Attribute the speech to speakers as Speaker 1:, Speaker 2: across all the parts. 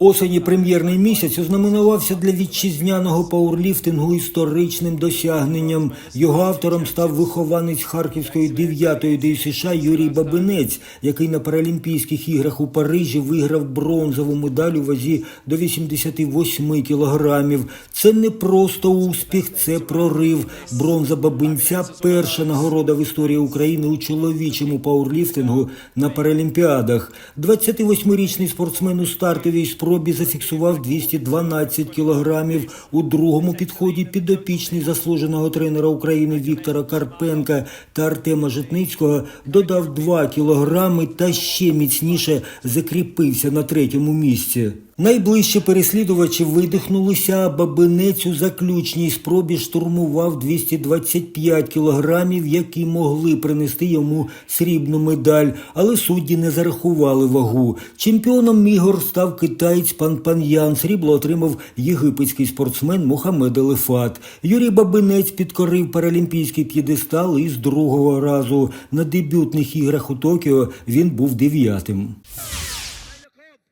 Speaker 1: Осені прем'єрний місяць ознаменувався для вітчизняного пауерліфтингу історичним досягненням. Його автором став вихованець Харківської 9-ї ДЮСШ Юрій Бабинець, який на Паралімпійських іграх у Парижі виграв бронзову медаль у вазі до 88 кілограмів. Це не просто успіх, це прорив. Бронза Бабинця – перша нагорода в історії України у чоловічому пауерліфтингу на Паралімпіадах. 28-річний спортсмен у стартовій спробі зафіксував 212 кілограмів. У другому підході підопічний заслуженого тренера України Віктора Карпенка та Артема Житницького додав 2 кілограми та ще міцніше закріпився на третьому місці. Найближчі переслідувачі видихнулися, а бабинець у заключній спробі штурмував 225 кілограмів, які могли принести йому срібну медаль, але судді не зарахували вагу. Чемпіоном ігор став китаєць Пан Пан'ян. Срібло отримав єгипетський спортсмен Мухаммед Елефат. Юрій Бабинець підкорив паралімпійський п'єдестал із другого разу на дебютних іграх у Токіо він був дев'ятим.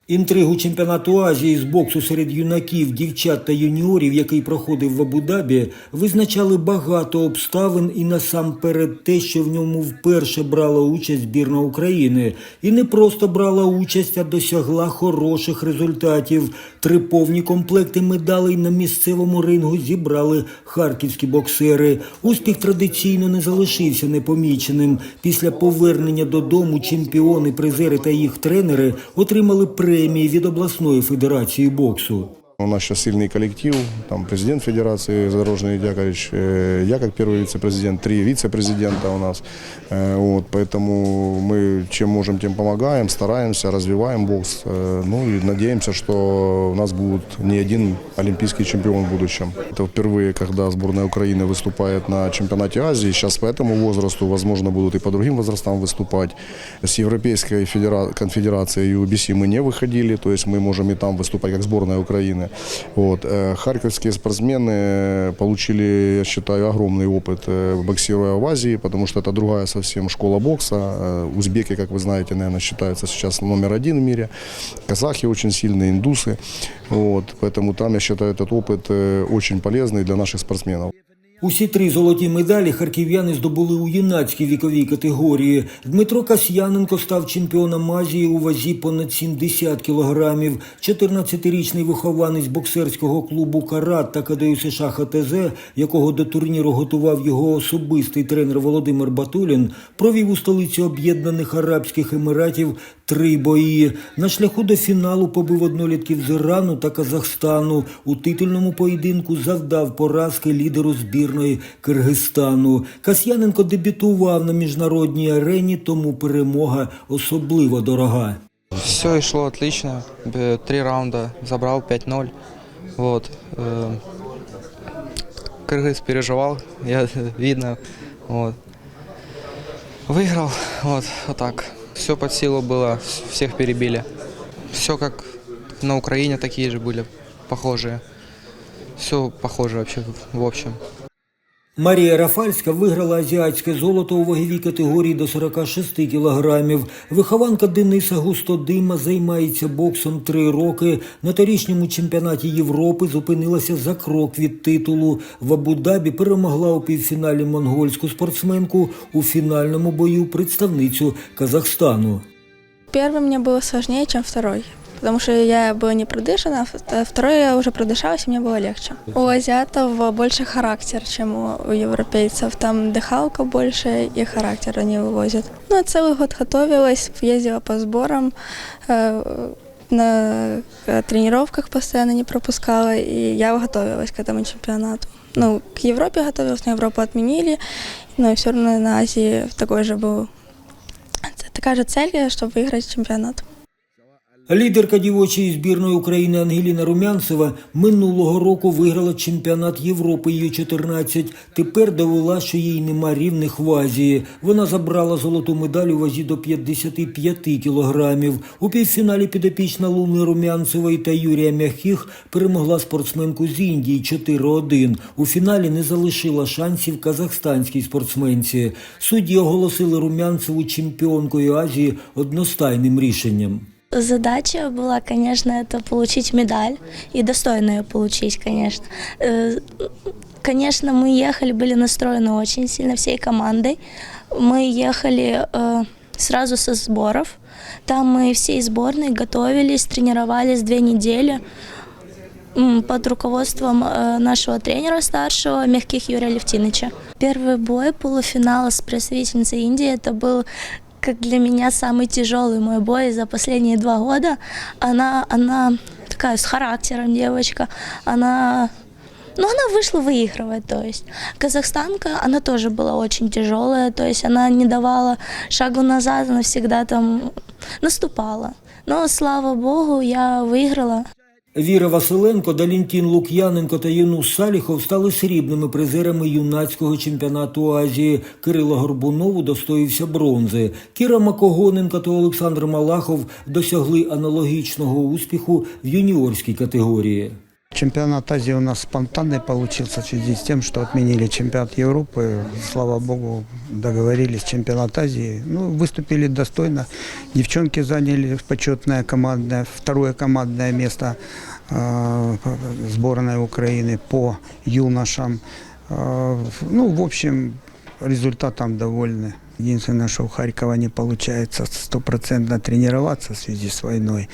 Speaker 1: Інтригу чемпіонату Азії з боксу серед юнаків, дівчат та юніорів, який проходив в Абу-Дабі, визначали багато обставин і насамперед те, що в ньому вперше брала участь збірна України. І не просто брала участь, а досягла хороших результатів. Три повні комплекти медалей на місцевому рингу зібрали харківські боксери. Успіх традиційно не залишився непоміченим. Після повернення додому чемпіони, призери та їх тренери отримали премії від обласної федерації боксу.
Speaker 2: У нас сейчас сильный коллектив, там президент Федерации Задорожный Яковлевич, э, я как первый вице-президент, три вице-президента у нас. Э, Вот, поэтому мы чем можем, тем помогаем, стараемся, развиваем бокс. Э, Ну и надеемся, что у нас будет не один олимпийский чемпион в будущем. Это впервые, когда сборная Украины выступает на чемпионате Азии. Сейчас по этому возрасту, возможно, будут и по другим возрастам выступать. С Европейской федера- конфедерацией UBC мы не выходили, то есть мы можем и там выступать как сборная Украины. Вот. Э, Харьковские спортсмены получили, я считаю, огромный опыт э, боксируя в Азии, потому что это другая совсем школа бокса. Э, Узбеки, как вы знаете, наверное, считаются сейчас номер один в мире. Казахи очень сильные, индусы. Вот. Поэтому там, я считаю, этот опыт э, очень полезный для наших спортсменов.
Speaker 1: Усі три золоті медалі харків'яни здобули у юнацькій віковій категорії. Дмитро Касьяненко став чемпіоном Азії у вазі понад 70 кілограмів. 14-річний вихованець боксерського клубу Карат та КДЮ США ХТЗ, якого до турніру готував його особистий тренер Володимир Батулін, провів у столиці Об'єднаних Арабських Еміратів три бої. На шляху до фіналу побив однолітків з Ірану та Казахстану. У титульному поєдинку завдав поразки лідеру збірної Киргизстану. Касьяненко дебютував на міжнародній арені, тому перемога особливо дорога.
Speaker 3: Все шло отлично. Б- Три раунда забрал 5-0. Вот. э, Кыргыз переживал, я видно. Вот. Выиграл. Вот, вот так. Все под силу было, всех перебили. Все как на Украине такие же были, похожие. Все похоже вообще в общем.
Speaker 1: Марія Рафальська виграла азіатське золото у ваговій категорії до 46 кілограмів. Вихованка Дениса Густодима займається боксом три роки. На торічньому чемпіонаті Європи зупинилася за крок від титулу. В Абу-Дабі перемогла у півфіналі монгольську спортсменку у фінальному бою представницю Казахстану.
Speaker 4: Первый мне было сложнее, чем второй Потому что я была не продышана, а вт- второй я уже продышалась, и мне было легче. У азиатов больше характер, чем у, у европейцев. Там дыхалка больше и характер они вывозят. Ну, я целый год готовилась, ездила по сборам, э, на э, тренировках постоянно не пропускала, и я готовилась к этому чемпионату. Ну, к Европе готовилась, но Европу отменили, но все равно на Азии такой же был такая же цель, чтобы выиграть чемпионат.
Speaker 1: Лідерка дівочої збірної України Ангеліна Румянцева минулого року виграла чемпіонат Європи Ю-14. Тепер довела, що їй нема рівних в Азії. Вона забрала золоту медаль у вазі до 55 кілограмів. У півфіналі підопічна Луни Румянцевої та Юрія Мягких перемогла спортсменку з Індії 4-1. У фіналі не залишила шансів казахстанській спортсменці. Судді оголосили Румянцеву чемпіонкою Азії одностайним рішенням.
Speaker 5: Задача была, конечно, это получить медаль и достойно ее получить, конечно. Э, Конечно, мы ехали, были настроены очень сильно всей командой. Мы ехали э, сразу со сборов. Там мы всей сборной готовились, тренировались две недели м, под руководством э, нашего тренера старшего Мягких Юрия Левтиныча. Первый бой полуфинала с представительницей Индии это был как для меня самый тяжелый мой бой за последние два года. Она, она такая с характером девочка. Она ну, она вышла выигрывать, то есть. Казахстанка, она тоже была очень тяжелая, то есть она не давала шагу назад, она всегда там наступала. Но, слава богу, я выиграла.
Speaker 1: Віра Василенко, Далінтін Лук'яненко та Єнус Саліхов стали срібними призерами юнацького чемпіонату Азії. Кирило Горбунов удостоївся бронзи. Кіра Макогоненко та Олександр Малахов досягли аналогічного успіху в юніорській категорії.
Speaker 6: Чемпионат Азии у нас спонтанный получился в связи с тем, что отменили чемпионат Европы. Слава богу, договорились чемпионат Азии. Ну, выступили достойно. Девчонки заняли почетное командное, второе командное место э, сборной Украины по юношам. Э, ну, в общем, результатом довольны. Единственное, что у Харькова не получается стопроцентно тренироваться в связи с войной.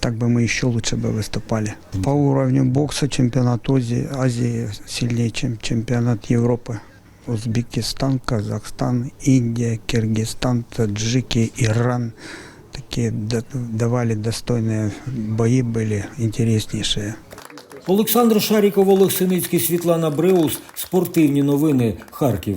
Speaker 6: Так бы мы еще лучше бы выступали. По уровню бокса чемпионат Азии, Азии сильнее, чем чемпионат Европы. Узбекистан, Казахстан, Индия, Киргизстан, Таджики, Иран. Такие да- давали достойные бои были, интереснейшие.
Speaker 1: Олександр Шаріков, Олег Синицький, Світлана Бреус. Спортивні новини. Харків.